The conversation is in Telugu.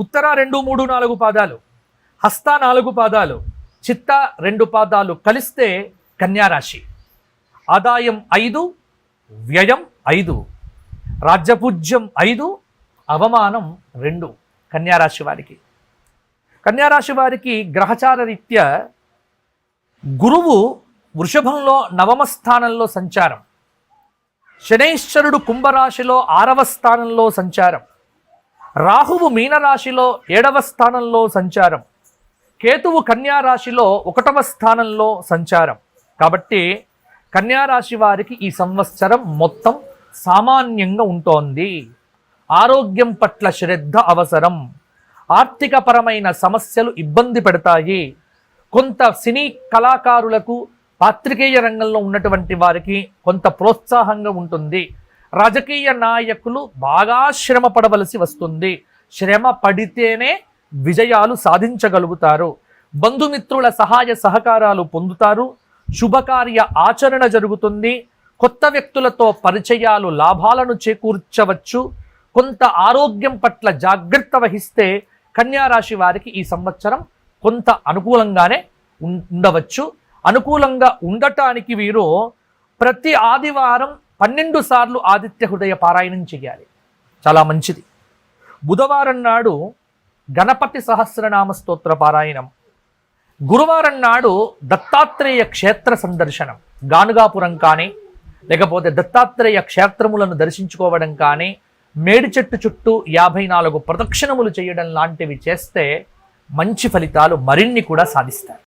ఉత్తర రెండు మూడు నాలుగు పాదాలు హస్త నాలుగు పాదాలు చిత్త రెండు పాదాలు కలిస్తే కన్యారాశి. ఆదాయం ఐదు వ్యయం ఐదు రాజ్యపూజ్యం ఐదు అవమానం రెండు కన్యారాశి వారికి. కన్యారాశి వారికి గ్రహచార రీత్యా గురువు వృషభంలో నవమ స్థానంలో సంచారం. శనైశ్వరుడు కుంభరాశిలో ఆరవ స్థానంలో సంచారం. రాహువు మీనరాశిలో ఏడవ స్థానంలో సంచారం. కేతువు కన్యా రాశిలో ఒకటవ స్థానంలో సంచారం. కాబట్టి కన్యారాశి వారికి ఈ సంవత్సరం మొత్తం సామాన్యంగా ఉంటోంది. ఆరోగ్యం పట్ల శ్రద్ధ అవసరం. ఆర్థికపరమైన సమస్యలు ఇబ్బంది పెడతాయి. కొంత సినీ కళాకారులకు పాత్రికేయ రంగంలో ఉన్నటువంటి వారికి కొంత ప్రోత్సాహంగా ఉంటుంది. రాజకీయ నాయకులు బాగా శ్రమ పడవలసి వస్తుంది. శ్రమ పడితేనే విజయాలు సాధించగలుగుతారు. బంధుమిత్రుల సహాయ సహకారాలు పొందుతారు. శుభకార్య ఆచరణ జరుగుతుంది. కొత్త వ్యక్తులతో పరిచయాలు లాభాలను చేకూర్చవచ్చు. కొంత ఆరోగ్యం పట్ల జాగ్రత్త వహిస్తే కన్యా రాశి వారికి ఈ సంవత్సరం కొంత అనుకూలంగానే ఉండవచ్చు. అనుకూలంగా ఉండటానికి వీరు ప్రతి ఆదివారం పన్నెండు సార్లు ఆదిత్య హృదయ పారాయణం చేయాలి చాలా మంచిది. బుధవారం నాడు గణపతి సహస్రనామ స్తోత్ర పారాయణం. గురువారం నాడు దత్తాత్రేయ క్షేత్ర సందర్శనం. గానుగాపురం కానీ లేకపోతే దత్తాత్రేయ క్షేత్రములను దర్శించుకోవడం కానీ మేడి చెట్టు చుట్టూ యాభై నాలుగు ప్రదక్షిణములు చేయడం లాంటివి చేస్తే మంచి ఫలితాలు మరిన్ని కూడా సాధిస్తారు.